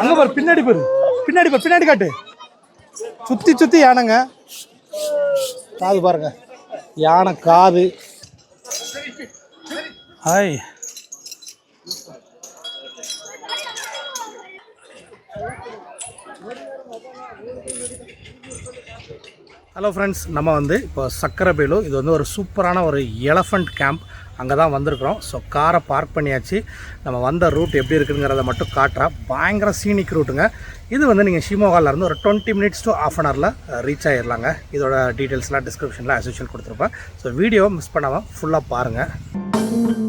அங்க பாரு பின்னாடி பாரு. பின்னாடி பாரு பின்னாடி காட்டு. சுத்தி சுத்தி யானைங்க. காது பாருங்க. யானை காது. ஹாய். ஹலோ ஃப்ரெண்ட்ஸ் நம்ம வந்து இப்போ சக்கரபேலு இது வந்து ஒரு சூப்பரான ஒரு எலஃபண்ட் கேம்ப் அங்கே தான் வந்திருக்கிறோம் ஸோ காரை பார்க் பண்ணியாச்சு. நம்ம வந்த ரூட் எப்படி இருக்குங்கிறத மட்டும் காட்டுறேன் பயங்கர சீனிக் ரூட்டுங்க இது வந்து நீங்கள் ஷிமோகாலேருந்து ஒரு twenty minutes to half an ஹவரில் ரீச் ஆகிடலாங்க இதோட டீட்டெயில்ஸ்லாம் டிஸ்கிரிப்ஷனில் அசோஷியல் கொடுத்துருப்பேன். ஸோ வீடியோவை மிஸ் பண்ணாமல் ஃபுல்லாக பாருங்கள்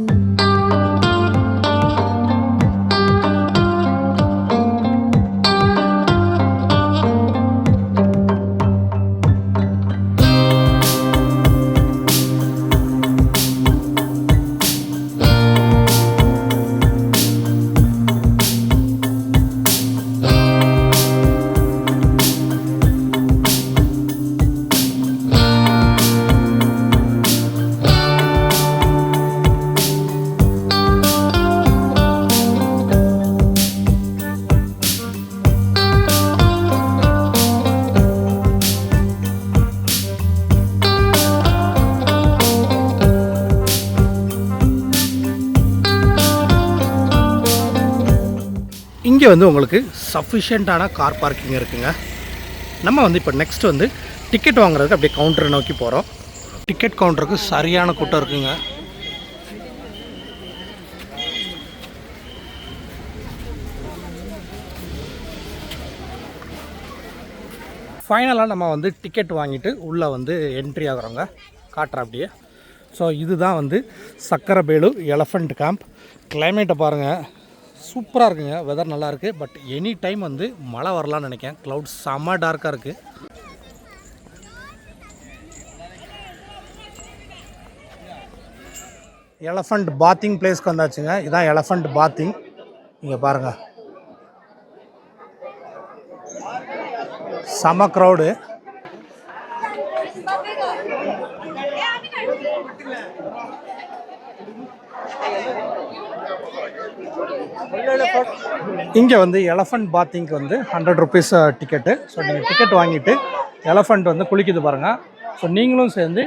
வந்து உங்களுக்கு சஃபிஷியண்ட்டான கார் பார்க்கிங் இருக்குங்க. நம்ம வந்து இப்போ நெக்ஸ்ட் வந்து டிக்கெட் வாங்குறதுக்கு அப்படியே கவுண்டரை நோக்கி போகிறோம் டிக்கெட் கவுண்டருக்கு சரியான கூட்டம் இருக்குங்க. ஃபைனலாக நம்ம வந்து டிக்கெட் வாங்கிட்டு உள்ளே வந்து என்ட்ரி ஆகிறோங்க. காட்டுற அப்படியே. ஸோ இதுதான் வந்து சக்கரபேலு எலஃபண்ட் கேம்ப் கிளைமேட்டை பாருங்கள் சூப்பராக இருக்குங்க. வெதர் நல்லா இருக்குது பட் எனி டைம் வந்து மழை வரலான்னு நினைக்கிறேன். க்ளவுட் செம்ம டார்க்காக இருக்குது எலஃபண்ட் பாத்திங் பிளேஸ்க்கு வந்தாச்சுங்க. இதான் எலஃபண்ட் பாத்திங் இங்கே பாருங்கள் செம க்ரௌடு இங்கே வந்து எலஃபண்ட் பாத்திங்க்கு வந்து ஹண்ட்ரட் ருபீஸ் டிக்கெட்டு ஸோ நீங்கள் டிக்கெட் வாங்கிட்டு எலஃபண்ட் வந்து குளிக்குது பாருங்கள் ஸோ நீங்களும் சேர்ந்து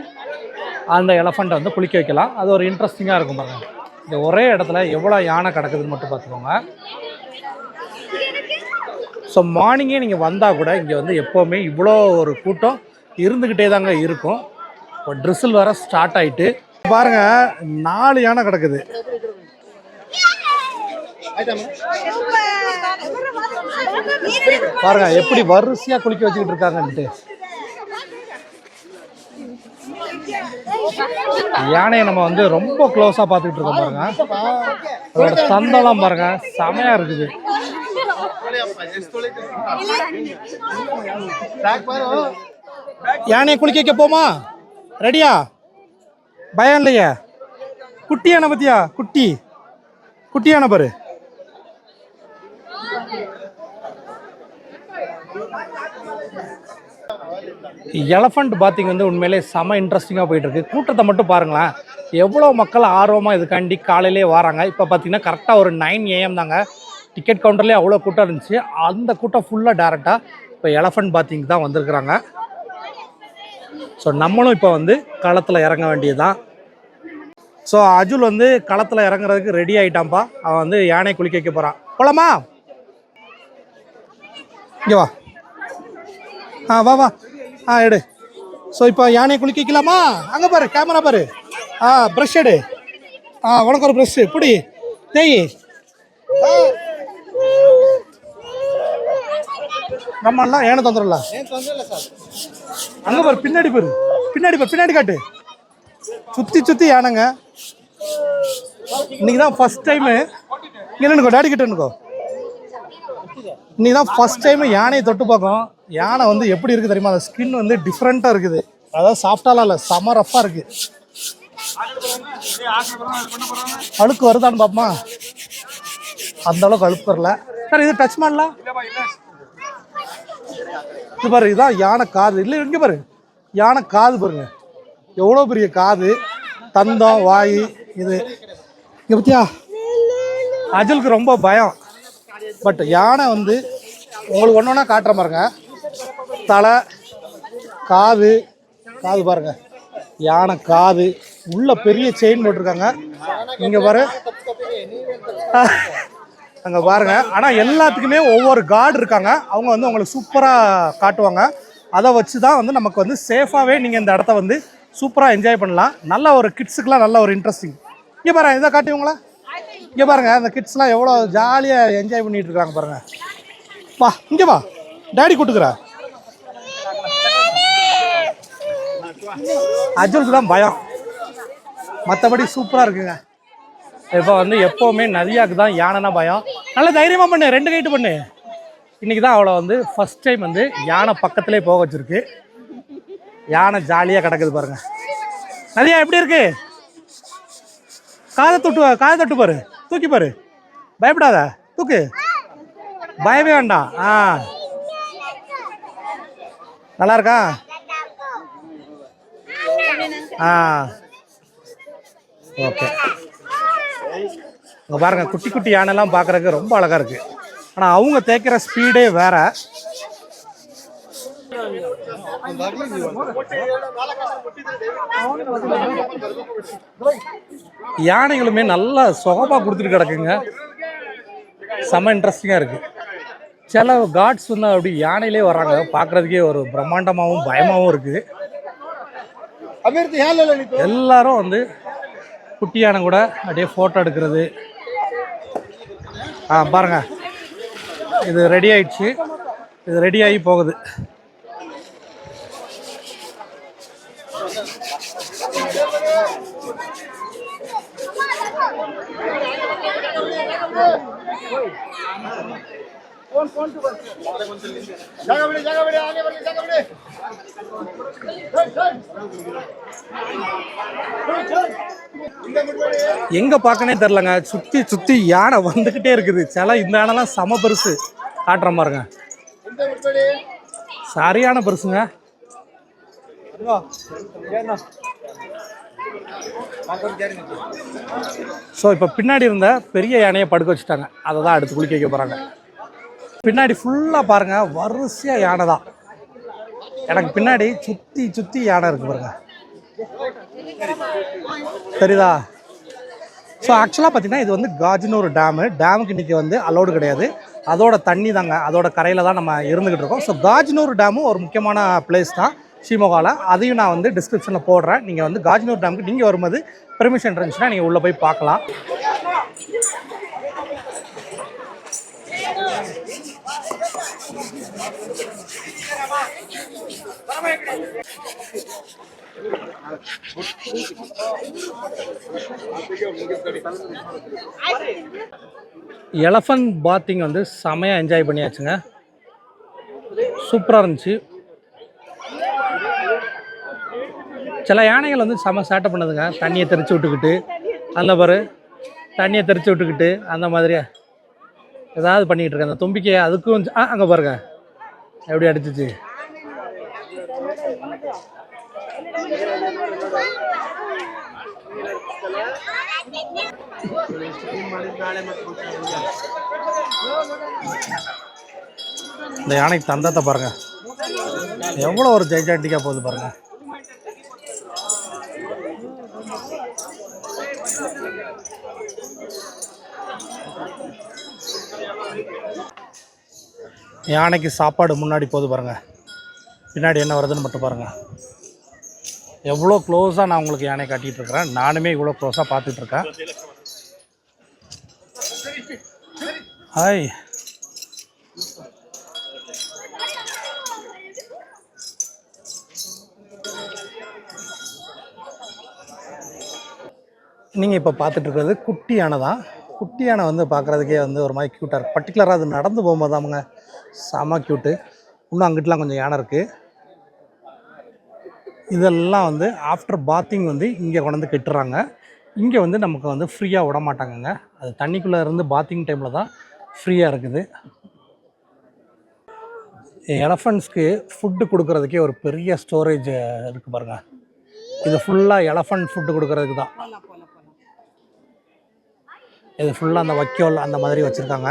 அந்த எலஃபண்ட்டை வந்து குளிக்க வைக்கலாம். அது ஒரு இன்ட்ரெஸ்டிங்காக இருக்கும் பாருங்கள் இந்த ஒரே இடத்துல எவ்வளோ யானை கிடக்குதுன்னு மட்டும் பார்த்துக்கோங்க. ஸோ மார்னிங்கே நீங்கள் வந்தால் கூட இங்கே வந்து எப்போவுமே இவ்வளோ ஒரு கூட்டம் இருந்துக்கிட்டே தாங்க இருக்கும். இப்போ ட்ரிசில் வேற ஸ்டார்ட் ஆகிட்டு பாருங்கள் நாலு யானை கிடக்குது. பாருங்க எப்படி வரிசையா குளிக்க வச்சுக்கிட்டு இருக்காங்கன்ட்டு யானையை நம்ம வந்து ரொம்ப க்ளோஸா பார்த்துக்கிட்டு இருக்கோம் பாருங்க. அதோட தந்தெல்லாம் பாருங்க செமையா இருக்குது. யானையை குளிக்க வைக்க போமா? ரெடியா பயம் இல்லையா? குட்டி யானை பத்தியா? குட்டி. குட்டி யானை பாரு. எலஃபண்ட் பாத்திங் வந்து உண்மையிலே செம இன்ட்ரெஸ்டிங்காக போயிட்டு இருக்கு. கூட்டத்தை மட்டும் பாருங்களேன். எவ்வளோ மக்கள் ஆர்வமாக இதுக்காண்டி காலையிலே வராங்க. இப்போ பார்த்தீங்கன்னா கரெக்டாக ஒரு நைன் ஏஎம் தாங்க. டிக்கெட் கவுண்டர்லேயே அவ்வளோ கூட்டம் இருந்துச்சு. அந்த கூட்டம் ஃபுல்லாக டேரெக்டாக இப்போ எலஃபண்ட் பாத்திங் தான் வந்திருக்கிறாங்க. ஸோ நம்மளும் இப்போ வந்து களத்தில் இறங்க வேண்டியதுதான். ஸோ அஜுல் வந்து களத்தில் இறங்குறதுக்கு ரெடி ஆகிட்டான்ப்பா அவன் வந்து யானை குளிக்க வைக்க போகிறான் போலாமா? இங்கே வா. ஆ வா வா. ஆ எடு. ஸோ இப்போ யானையை குளிக்கிக்கலாமா அங்கே பாரு கேமரா பாரு. ஆ ப்ரஷ் எடு. ஆ உனக்கு ஒரு ப்ரஷ்ஷு பிடி. தேய் நம்ம எல்லாம் ஏன தொந்தரல அங்க பாரு பின்னாடி பாரு. பின்னாடி பாரு பின்னாடி காட்டு. சுத்தி சுத்தி யானைங்க. இன்னைக்கு தான் ஃபர்ஸ்ட் டைமு இங்கே நின்னுக்கோ டேடி கிட்ட நின்னுக்கோ. இன்னைக்கு தான் ஃபர்ஸ்ட் டைம் யானையை தொட்டு பார்க்குறோம் யானை வந்து எப்படி இருக்குது தெரியுமா? அந்த ஸ்கின் வந்து டிஃப்ரெண்ட்டாக இருக்குது. அதாவது சாஃப்டாலாம் இல்லை செம ரஃப்பாக இருக்குது அழுக்கு வருதான்னு பாப்பமா? அந்த அளவுக்கு அழுப்பு வரல. சார் இது டச் பண்ணலாம் இது பாரு இதான் யானை காது. இல்லை இங்கே பாரு. யானை காது பாருங்க. எவ்வளோ பெரிய காது? தந்தம் வாய் இது. இங்கே பத்தியா? அஜலுக்கு ரொம்ப பயம். பட் யானை வந்து உங்களுக்கு ஒன்று ஒன்றா காட்டுற பாருங்க. தலை காது காது பாருங்க. யானை காது உள்ள பெரிய செயின் போட்டிருக்காங்க. இங்கே பாரு. அங்கே பாருங்க. ஆனால் எல்லாத்துக்குமே ஒவ்வொரு கார்டு இருக்காங்க. அவங்க வந்து உங்களுக்கு சூப்பராக காட்டுவாங்க. அதை வச்சு தான் வந்து நமக்கு வந்து சேஃபாகவே நீங்கள் இந்த இடத்த வந்து சூப்பராக என்ஜாய் பண்ணலாம். நல்ல ஒரு கிட்ஸுக்குலாம் நல்ல ஒரு இன்ட்ரெஸ்டிங் இங்கே பாரு இதை காட்டுவீங்களா? இங்கே பாருங்க அந்த கிட்ஸ்லாம் எவ்வளோ ஜாலியாக என்ஜாய் பண்ணிட்டு இருக்காங்க பாருங்க. வா இங்கே வா. டேடி கூட்டுக்குறா. அர்ஜுனுக்கு தான் பயம். மற்றபடி சூப்பராக இருக்குங்க. இப்போ வந்து எப்போவுமே நதியாக்கு தான் யானைனா பயம். நல்ல தைரியமாக பண்ணு ரெண்டு கைட்டு பண்ணு. இன்னைக்கு தான் அவளை வந்து ஃபர்ஸ்ட் டைம் வந்து யானை பக்கத்துலேயே போக வச்சிருக்கு. யானை ஜாலியாக கிடக்குது பாருங்க. நதியா எப்படி இருக்கு? காதை தொட்டு காதை தொட்டு பாரு. தூக்கி பாரு. பயப்படாத. தூக்கு. பயமே வேண்டாம். ஆ. நல்லா இருக்கா ஆ. ஓகே. இங்கே பாருங்க குட்டி குட்டி யானைலாம் பார்க்கறதுக்கு ரொம்ப அழகாக இருக்குது ஆனால் அவங்க தேய்க்கிற ஸ்பீடே வேறு. யானைகளுமே நல்லா சுகமா கொடுத்துட்டு கிடக்குங்க. செம்ம இன்ட்ரெஸ்டிங்காக இருக்குது சில காட்ஸ் வந்து அப்படி யானையிலே வர்றாங்க. பார்க்கறதுக்கே ஒரு பிரம்மாண்டமாகவும் பயமாகவும் இருக்குது எல்லாரும் வந்து குட்டி யானை கூட அப்படியே ஃபோட்டோ எடுக்கிறது. ஆ பாருங்க. இது ரெடி ஆயிடுச்சு. இது ரெடி ஆகி போகுது. எங்க பார்க்கனே தெரிலங்க சுத்தி சுத்தி யானை வந்துகிட்டே இருக்குது. சில இந்த யானைலாம் செம பெருசு. காட்டுற பாருங்க. சரியான பெருசுங்க. ஸோ இப்போ பின்னாடி இருந்த பெரிய யானையை படுக்க வச்சுட்டாங்க. அதை தான் அடுத்து குளிக்க வைக்க போகிறாங்க பின்னாடி ஃபுல்லாக பாருங்க வரிசையாக யானை தான். எனக்கு பின்னாடி சுற்றி சுற்றி யானை இருக்கு பாருங்க. தெரியுதா? ஸோ ஆக்சுவலாக பார்த்தீங்கன்னா இது வந்து காஜினூர் டேமு டேமுக்கு இன்றைக்கி வந்து அலோடு கிடையாது. அதோட தண்ணி தாங்க அதோட கரையில் தான் நம்ம இருந்துக்கிட்டு இருக்கோம். ஸோ காஜினூர் டேமும் ஒரு முக்கியமான பிளேஸ் தான் ஷிமோகாவில் அதையும் நான் வந்து டிஸ்கிரிப்ஷனில் போடுறேன். நீங்கள் வந்து காஜினூர் டேமுக்கு நீங்கள் வரும்போது பெர்மிஷன் இருந்துச்சுன்னா நீங்கள் உள்ளே போய் பார்க்கலாம். எலஃபண்ட் பாத்திங் வந்து செமையாக என்ஜாய் பண்ணியாச்சுங்க. சூப்பராக இருந்துச்சு. சில யானைகள் வந்து செம சேட்டை பண்ணுதுங்க. தண்ணியை தெரிச்சு விட்டுக்கிட்டு அந்த பாரு தண்ணியை தெரிச்சு விட்டுக்கிட்டு அந்த மாதிரியா ஏதாவது பண்ணிக்கிட்டு இருக்கேன் அந்த தும்பிக்கை அதுக்கும் ஆ அங்கே பாருங்க. எப்படி அடிச்சிச்சு. இந்த யானைக்கு தந்தத்தை பாருங்க. எவ்வளோ ஒரு ஜெய்ஜாண்டிக்காக போகுது பாருங்க. யானைக்கு சாப்பாடு முன்னாடி போகுது பாருங்க. பின்னாடி என்ன வருதுன்னு மட்டும் பாருங்க. எவ்வளோ க்ளோஸாக நான் உங்களுக்கு யானை காட்டிகிட்டு இருக்கிறேன். நானுமே இவ்வளோ க்ளோஸாக பார்த்துட்டு ஹாய் நீங்கள் இப்போ பார்த்துட்ருக்கிறது குட்டி யானை தான். குட்டி யானை வந்து பார்க்குறதுக்கே வந்து ஒரு மாதிரி க்யூட்டாக இருக்குது பர்டிகுலராக அது நடந்து போகும்போது தாமுங்க செம க்யூட்டு இன்னும் அங்கிட்டலாம் கொஞ்சம் யானை இருக்குது இதெல்லாம் வந்து ஆஃப்டர் பாத்திங் வந்து இங்கே கொண்டாந்து கட்டுறாங்க. இங்கே வந்து நமக்கு வந்து ஃப்ரீயாக விட மாட்டாங்கங்க. அது தண்ணிக்குள்ளே இருந்து பாத்திங் டைமில் தான் ஃப்ரீயாக இருக்குது. எலஃபண்ட்ஸ்க்கு ஃபுட்டு கொடுக்குறதுக்கே ஒரு பெரிய ஸ்டோரேஜ் இருக்குது பாருங்க. இது ஃபுல்லாக எலஃபண்ட் ஃபுட்டு கொடுக்குறதுக்கு தான். இது ஃபுல்லாக அந்த வைக்கோல் அந்த மாதிரி வச்சுருக்காங்க.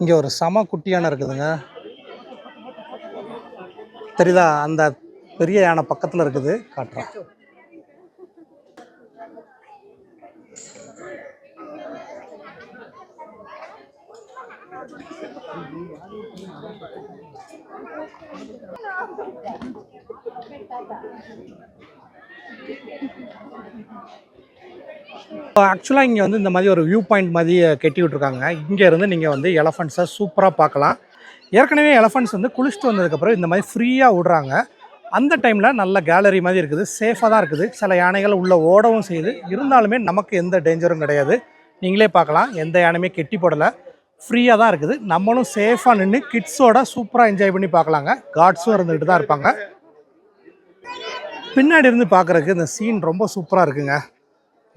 இங்கே ஒரு சம குட்டியான இருக்குதுங்க. தெரியுதா? அந்த பெரிய யானை பக்கத்தில் இருக்குது. காட்டுறேன். ஆக்சுவலாக இங்கே வந்து இந்த மாதிரி ஒரு வியூ பாயிண்ட் மாதிரி கட்டி விட்ருக்காங்க இங்கேருந்து நீங்கள் வந்து எலஃபண்ட்ஸை சூப்பராக பார்க்கலாம். ஏற்கனவே எலஃபண்ட்ஸ் வந்து குளிச்சுட்டு வந்ததுக்கப்புறம் இந்த மாதிரி ஃப்ரீயாக விடுறாங்க. அந்த டைமில் நல்ல கேலரி மாதிரி இருக்குது. சேஃபாக தான் இருக்குது. சில யானைகள் உள்ளே ஓடவும் செய்யுது. இருந்தாலுமே நமக்கு எந்த டேஞ்சரும் கிடையாது. நீங்களே பார்க்கலாம். எந்த யானையுமே கெட்டி போடலை ஃப்ரீயாக தான் இருக்குது. நம்மளும் சேஃபாக நின்று கிட்ஸோட சூப்பராக என்ஜாய் பண்ணி பார்க்கலாங்க. காட்ஸும் இருந்துக்கிட்டு தான் இருப்பாங்க. பின்னாடி இருந்து பார்க்குறதுக்கு இந்த சீன் ரொம்ப சூப்பராக இருக்குங்க.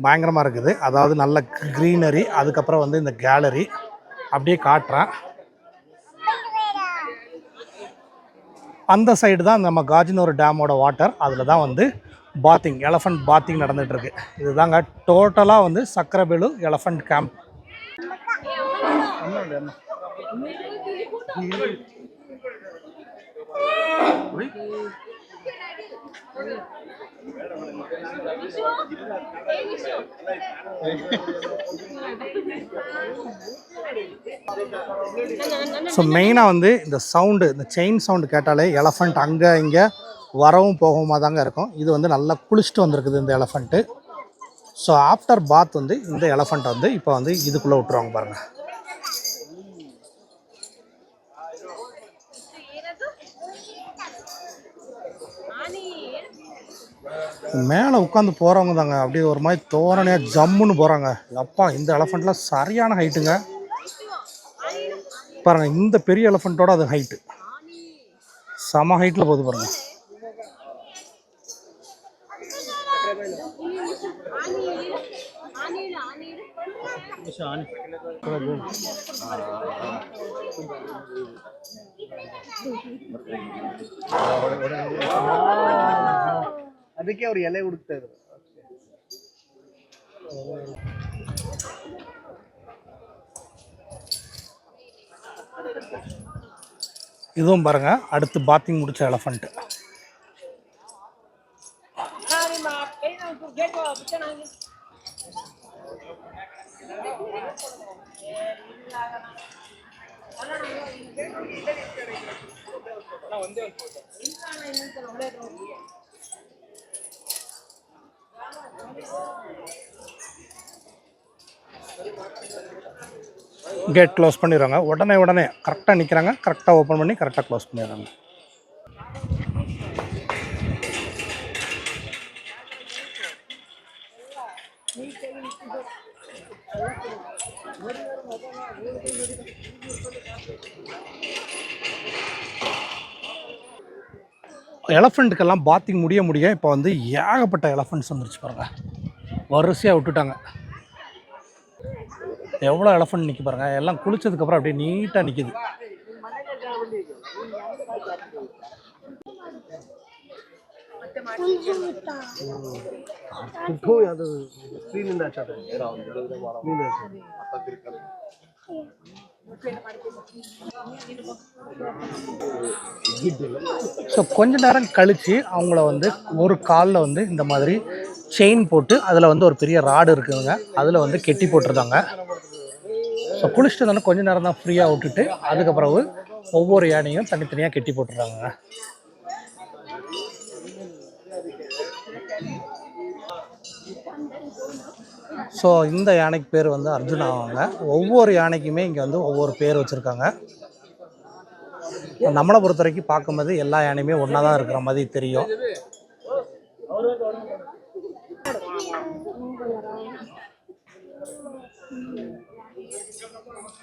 பயங்கரமாக இருக்குது. அதாவது நல்ல க்ரீனரி அதுக்கப்புறம் வந்து இந்த கேலரி அப்படியே காட்டுறேன். அந்த சைடு தான் நம்ம காஜினூர் டேமோட வாட்டர் அதில் தான் வந்து பாத்திங் எலஃபண்ட் பாத்திங் நடந்துகிட்ருக்கு இதுதாங்க டோட்டலாக வந்து சக்கரபேலு எலஃபண்ட் கேம்ப் ஸோ மெயினாக வந்து இந்த சவுண்டு இந்த செயின் சவுண்டு கேட்டாலே எலஃபண்ட் அங்கே இங்கே வரவும் போகவுமா தாங்க இருக்கும். இது வந்து நல்லா குளிச்சுட்டு வந்திருக்குது இந்த எலஃபண்ட்டு ஸோ ஆஃப்டர் பாத் வந்து இந்த எலஃபண்ட் வந்து இப்போ வந்து இதுக்குள்ளே விட்டுருவாங்க பாருங்கள் மேலே உட்காந்து போகிறவங்க தாங்க. அப்படியே ஒரு மாதிரி தோரணையாக ஜம்முன்னு போகிறாங்க அப்பா இந்த எலஃபண்ட்லாம் சரியான ஹைட்டுங்க பாருங்க இந்த பெரிய எலஃபண்ட்டோட அது ஹைட்டு செம ஹைட்டில் போகுது பாருங்க. ಅದಕ್ಕೆ ಅವ್ರು ಎಲೆ ಹುಡುಕ್ತಾ ಇದ್ರು இதுவும் பாருங்க அடுத்து பாத்திங் முடிச்ச எலஃபண்ட் கேட் க்ளோஸ் பண்ணிடுறாங்க. உடனே உடனே கரெக்டாக நிற்கிறாங்க கரெக்டாக ஓப்பன் பண்ணி கரெக்டாக க்ளோஸ் பண்ணிடுறாங்க. எலஃபண்ட்டுக்கெல்லாம் பாத்திங் முடிய முடிய இப்போ வந்து ஏகப்பட்ட எலஃபண்ட்ஸ் வந்துருச்சு பாருங்க. வரிசையாக விட்டுட்டாங்க. எவ்வளோ எலஃபண்ட் நிற்க பாருங்க. எல்லாம் குளிச்சதுக்கப்புறம் அப்படியே நீட்டாக நிற்கிது ஸோ கொஞ்ச நேரம் கழித்து அவங்கள வந்து ஒரு காலில் வந்து இந்த மாதிரி செயின் போட்டு அதில் வந்து ஒரு பெரிய ராடு இருக்குதுங்க. அதில் வந்து கெட்டி போட்டிருந்தாங்க. ஸோ குளிச்சுட்டு வந்து கொஞ்ச நேரம் தான் ஃப்ரீயாக விட்டுட்டு அதுக்கப்புறம் ஒவ்வொரு யானையும் தனித்தனியாக கெட்டி போட்டுருக்காங்க ஸோ இந்த யானைக்கு பேர் வந்து அர்ஜுனா ஆவாங்க. ஒவ்வொரு யானைக்குமே இங்கே வந்து ஒவ்வொரு பேர் வச்சுருக்காங்க. நம்மளை பொறுத்த வரைக்கும் பார்க்கும்போது எல்லா யானையுமே ஒன்றா தான் இருக்கிற மாதிரி தெரியும்.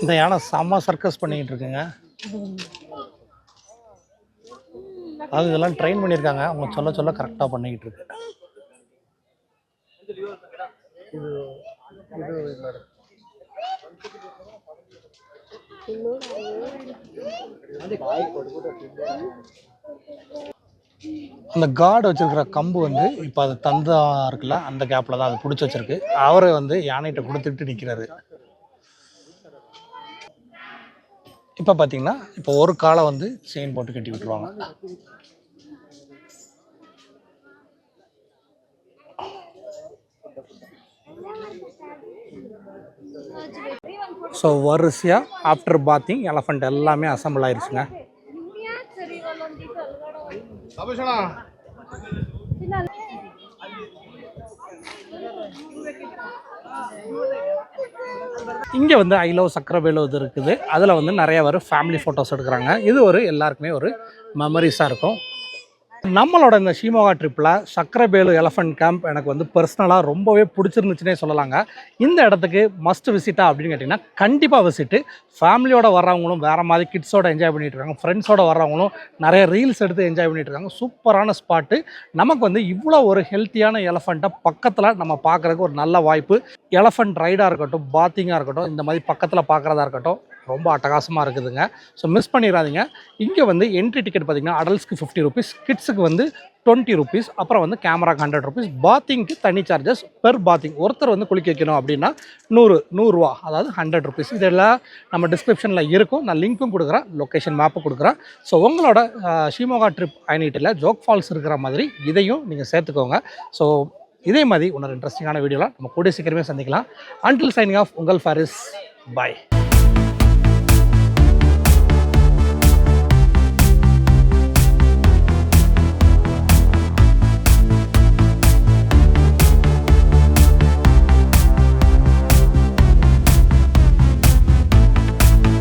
இந்த யானை செம்ம சர்க்கஸ் பண்ணிக்கிட்டு இருக்குங்க. அது இதெல்லாம் ட்ரெயின் பண்ணியிருக்காங்க. அவங்க சொல்ல சொல்ல கரெக்டாக பண்ணிக்கிட்டு இருக்கு. இது அந்த கார்டு வச்சுருக்கிற கம்பு வந்து இப்போ அது தந்தா இருக்குல்ல அந்த கேப்பில் தான் அது பிடிச்சி வச்சிருக்கு. அவரை வந்து யானைகிட்ட கொடுத்துட்டு நிற்கிறாரு இப்போ பார்த்தீங்கன்னா இப்போ ஒரு காலை வந்து செயின் போட்டு கட்டி விட்டுருவாங்க. ஸோ வரிசையாக ஆஃப்டர் பாத்திங் எலஃபண்ட் எல்லாமே அசம்பிள் ஆயிருச்சுங்க இங்கே வந்து ஐ லவ் சக்கரவேலு இது இருக்குது. அதில் வந்து நிறைய பேர் ஃபேமிலி ஃபோட்டோஸ் எடுக்கிறாங்க. இது ஒரு எல்லாருக்குமே ஒரு மெமரிஸாக இருக்கும். நம்மளோட இந்த ஷீமோகா ட்ரிப்பில் சக்கரபேலு எலஃபண்ட் கேம்ப் எனக்கு வந்து பர்சனலாக ரொம்பவே பிடிச்சிருந்துச்சுனே சொல்லலாங்க. இந்த இடத்துக்கு மஸ்ட் விசிட்டா அப்படின்னு கேட்டிங்கன்னா கண்டிப்பாக விசிட்டு ஃபேமிலியோட வர்றவங்களும் வேறு மாதிரி கிட்ஸோட என்ஜாய் பண்ணிட்டு இருக்காங்க. ஃப்ரெண்ட்ஸோட வர்றவங்களும் நிறைய ரீல்ஸ் எடுத்து என்ஜாய் பண்ணிட்டு இருக்காங்க. சூப்பரான ஸ்பாட்டு நமக்கு வந்து இவ்வளோ ஒரு ஹெல்த்தியான எலஃபண்ட்டை பக்கத்தில் நம்ம பார்க்குறதுக்கு ஒரு நல்ல வாய்ப்பு. எலஃபண்ட் ரைடாக இருக்கட்டும் பாத்திங்காக இருக்கட்டும் இந்த மாதிரி பக்கத்தில் பார்க்குறதா இருக்கட்டும் ரொம்ப அட்டகாசமாக இருக்குதுங்க. ஸோ மிஸ் பண்ணிடாதீங்க இங்கே வந்து என்ட்ரி டிக்கெட் பார்த்தீங்கன்னா அடல்ட்ஸ்க்கு ஃபிஃப்டி ருபீஸ் கிட்ஸுக்கு வந்து டுவெண்ட்டி ருபீஸ் அப்புறம் வந்து கேமராக்கு ஹண்ட்ரட் ருபீஸ் பாத்திங்க்கு தனி சார்ஜஸ் பெர் பாத்திங் ஒருத்தர் வந்து குளிக்க வைக்கணும் அப்படின்னா நூறு நூறுரூவா அதாவது ஹண்ட்ரட் ருபீஸ் இதெல்லாம் நம்ம டிஸ்கிரிப்ஷனில் இருக்கும். நான் லிங்க்கும் கொடுக்குறேன் லொக்கேஷன் மேப்பும் கொடுக்குறேன். ஸோ உங்களோட ஷிமோகா ட்ரிப் ஐநீட்டில் ஜோக் ஃபால்ஸ் இருக்கிற மாதிரி இதையும் நீங்கள் சேர்த்துக்கோங்க. ஸோ இதே மாதிரி இன்னொரு இன்ட்ரெஸ்டிங்கான வீடியோவில் நம்ம கூடிய சீக்கிரமே சந்திக்கலாம். அன்டில் சைனிங் ஆஃப் உங்கள் ஃபாரிஸ் பாய்